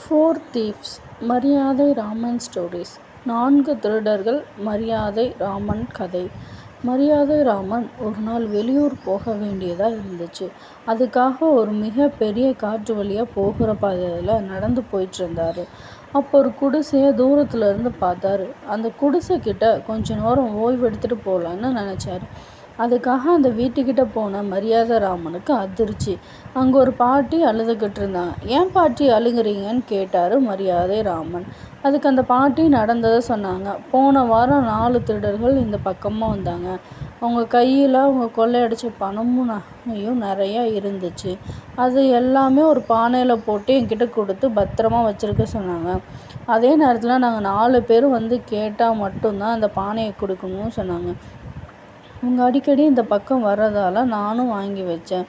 Four thieves மரியாதை Raman stories நான்கு திருடர்கள் மரியாதை ராமன் கதை. மரியாதை ராமன் ஒரு நாள் வெளியூர் போக வேண்டியதாக இருந்துச்சு. அதுக்காக ஒரு மிக பெரிய காற்று வழியாக போகிற பாதையில் நடந்து போயிட்டுருந்தாரு அப்போ ஒரு குடிசையை தூரத்தில் இருந்து பார்த்தாரு. அந்த குடிசை கிட்ட கொஞ்ச நேரம் ஓய்வு எடுத்துகிட்டு போகலான்னு நினச்சாரு. அதுக்காக அந்த வீட்டுக்கிட்ட போன மரியாதை ராமனுக்கு அதிர்ச்சி. அங்கே ஒரு பாட்டி அழுதுகிட்டு இருந்தாங்க ஏன் பாட்டி அழுகுறீங்கன்னு கேட்டார் மரியாதை ராமன். அதுக்கு அந்த பாட்டி நடந்ததை சொன்னாங்க. போன வாரம் நாலு திருடர்கள் இந்த பக்கமாக வந்தாங்க. அவங்க கையில் அவங்க கொள்ளையடிச்ச பணமும் நகையும் நிறையா இருந்துச்சு. அது எல்லாமே ஒரு பானையில் போட்டு என்கிட்ட கொடுத்து பத்திரமா வச்சுருக்க சொன்னாங்க. அதே நேரத்தில் நாங்கள் நாலு பேர் வந்து கேட்டால் மட்டும்தான் அந்த பானையை கொடுக்கணும்னு சொன்னாங்க. அவங்க அடிக்கடி இந்த பக்கம் வர்றதால நானும் வாங்கி வச்சேன்.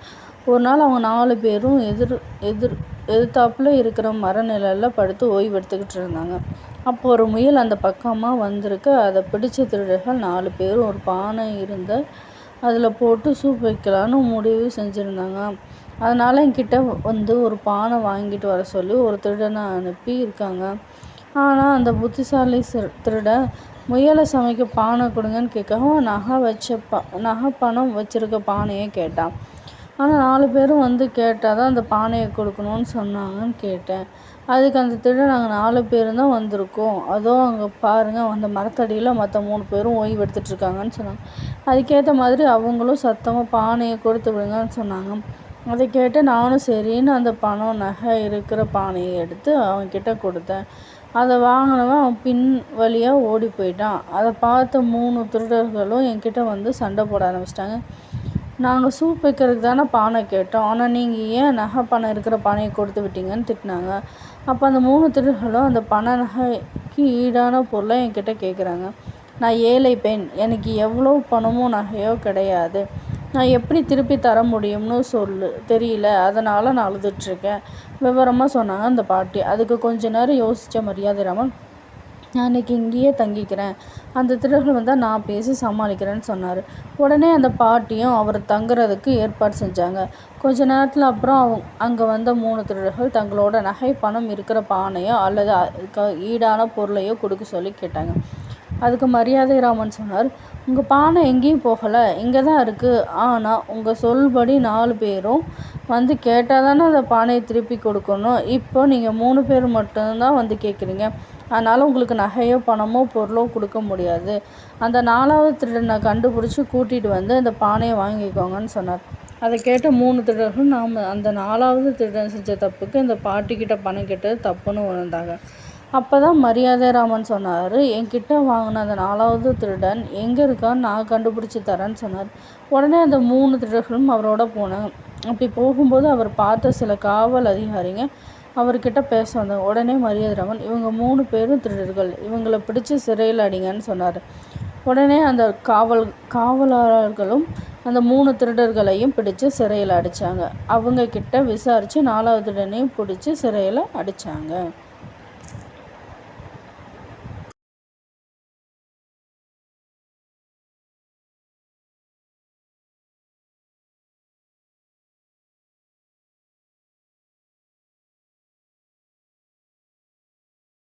ஒரு நாள் அவங்க நாலு பேரும் எதிர் எதிர் எதிர்த்தாப்புல இருக்கிற மர நிழல்ல படுத்து ஓய்வு எடுத்துக்கிட்டு இருந்தாங்க. அப்போ ஒரு முயல் அந்த பக்கமாக வந்திருக்கு. அதை பிடிச்ச திருடர்கள் நாலு பேரும் ஒரு பானை இருந்த அதில் போட்டு சூப் வைக்கலான்னு முடிவு செஞ்சுருந்தாங்க. அதனால் என்கிட்ட வந்து ஒரு பானை வாங்கிட்டு வர சொல்லி ஒரு திருடனை அனுப்பி இருக்காங்க. ஆனால் அந்த புத்திசாலி சிறு திருடன் முயலை சமைக்க பானை கொடுங்கன்னு கேட்கவும் நகை வச்ச ப நகை பணம் வச்சுருக்க பானையை கேட்டான். ஆனால் நாலு பேரும் வந்து கேட்டால் தான் அந்த பானையை கொடுக்கணும்னு சொன்னாங்கன்னு கேட்டேன். அதுக்கு அந்த திட நாங்கள் நாலு பேரும் தான் வந்திருக்கோம். அதோ அங்கே பாருங்கள் அந்த மரத்தடியில் மற்ற மூணு பேரும் ஓய்வு சொன்னாங்க. அதுக்கேற்ற மாதிரி அவங்களும் சத்தமாக பானையை கொடுத்து விடுங்கன்னு சொன்னாங்க. அதை கேட்டு நானும் சரின்னு அந்த பணம் நகை இருக்கிற பானையை எடுத்து அவன்கிட்ட கொடுத்தேன். அதை வாங்கினவன் அவன் பின் வழியாக ஓடி போயிட்டான். அதை பார்த்த மூணு திருடர்களும் என்கிட்ட வந்து சண்டை போட ஆரம்பிச்சிட்டாங்க. நாங்கள் சூப் வைக்கிறதுக்கு தானே பானை கேட்டோம். ஆனால் நீங்கள் ஏன் நகை பணம் இருக்கிற பானையை கொடுத்து விட்டீங்கன்னு திட்டினாங்க. அப்போ அந்த மூணு திருடர்களும் அந்த பண நகைக்கு ஈடான பொருளை என்கிட்ட கேட்குறாங்க நான் ஏழை பெண். எனக்கு எவ்வளோ பணமோ நகையோ கிடையாது. நான் எப்படி திருப்பி தர முடியும்னு சொல்லு. தெரியல. அதனால் நான் அழுதுட்ருக்கேன். விவரமாக சொன்னாங்க அந்த பாட்டி. அதுக்கு கொஞ்ச நேரம் யோசித்த மரியாதை ராமன் நான் இன்னைக்கு இங்கேயே தங்கிக்கிறேன். அந்த திருடர்கள் வந்தால் நான் பேசி சமாளிக்கிறேன்னு சொன்னார். உடனே அந்த பாட்டியும் அவர் தங்குறதுக்கு ஏற்பாடு செஞ்சாங்க. கொஞ்ச நேரத்தில் அப்புறம் அவங்க அங்கே வந்த மூணு திருடர்கள் தங்களோட நகை பணம் இருக்கிற பானையோ அல்லது ஈடான பொருளையோ கொடுக்க சொல்லி கேட்டாங்க. அதுக்கு மரியாதை ராமன் சொன்னார். உங்கள் பானை எங்கேயும் போகலை. இங்கே தான் இருக்குது ஆனால் உங்கள் சொல்படி நாலு பேரும் வந்து கேட்டால் தானே அந்த பானையை திருப்பி கொடுக்கணும். இப்போ நீங்கள் மூணு பேர் மட்டும்தான் வந்து கேட்குறீங்க அதனால் உங்களுக்கு நகையோ பணமோ பொருளோ கொடுக்க முடியாது. அந்த நாலாவது திருடனை கண்டுபிடிச்சி கூட்டிகிட்டு வந்து அந்த பானையை வாங்கிக்கோங்கன்னு சொன்னார். அதை கேட்ட மூணு திருடர்களும் நாம் அந்த நாலாவது திருடன் செஞ்ச தப்புக்கு இந்த பாட்டிக்கிட்ட பணம் கேட்டது தப்புன்னு உணர்ந்தாங்க. அப்போ தான் மரியாதை ராமன் சொன்னார். என்கிட்ட வாங்கின அந்த நாலாவது திருடன் எங்கே இருக்கான்னு நான் கண்டுபிடிச்சி தரேன்னு சொன்னார். உடனே அந்த மூணு திருடர்களும் அவரோட போனாங்க. அப்படி போகும்போது அவர் பார்த்த சில காவல் அதிகாரிங்க அவர்கிட்ட பேச வந்தாங்க. உடனே மரியாதை ராமன் இவங்க மூணு பேரும் திருடர்கள். இவங்களை பிடிச்சி சிறையில் அடிங்கன்னு சொன்னார். உடனே அந்த காவல் காவலாளர்களும் அந்த மூணு திருடர்களையும் பிடிச்சு சிறையில் அடித்தாங்க அவங்க கிட்ட விசாரித்து நாலாவது திருடனையும் பிடிச்சி சிறையில் அடித்தாங்க